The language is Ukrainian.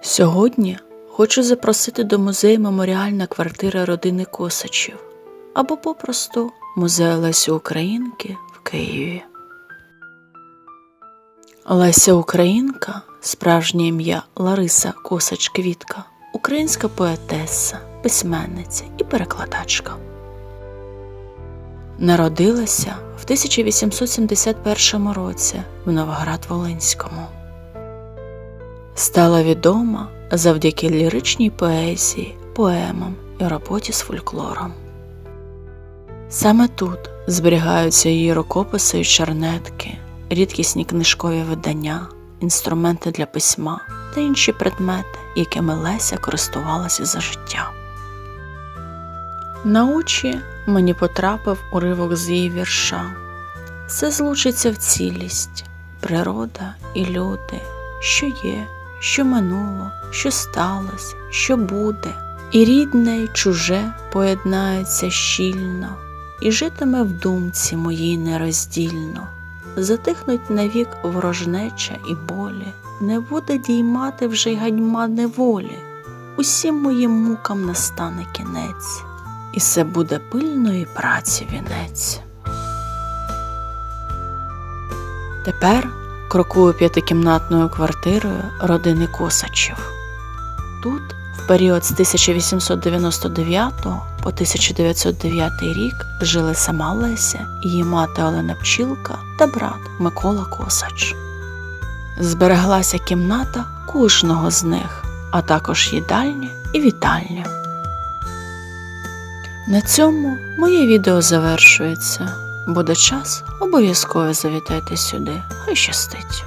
Сьогодні хочу запросити до музею меморіальна квартира родини Косачів або попросту музей Лесі Українки в Києві. Леся Українка, справжнє ім'я Лариса Косач Квітка, українська поетеса, письменниця і перекладачка. Народилася в 1871 році в Новоград-Волинському. Стала відома завдяки ліричній поезії, поемам і роботі з фольклором. Саме тут зберігаються її рукописи і чернетки, рідкісні книжкові видання, інструменти для письма та інші предмети, якими Леся користувалася за життя. На очі мені потрапив уривок з її вірша. Все злучиться в цілість, природа і люди, що є, що минуло, що сталося, що буде, і рідне, і чуже поєднаються щільно, і житиме в думці моїй нероздільно. Затихнуть навік ворожнеча і болі, не буде діймати вже й гадьма неволі, усім моїм мукам настане кінець, і все буде пильної праці вінець. Тепер крокую п'ятикімнатною квартирою родини Косачів. Тут, в період з 1899 по 1909 рік, жили сама Леся, її мати Олена Пчілка та брат Микола Косач. Збереглася кімната кожного з них, а також їдальня і вітальня. На цьому моє відео завершується. Буде час, обов'язково завітайте сюди. Хай щастить!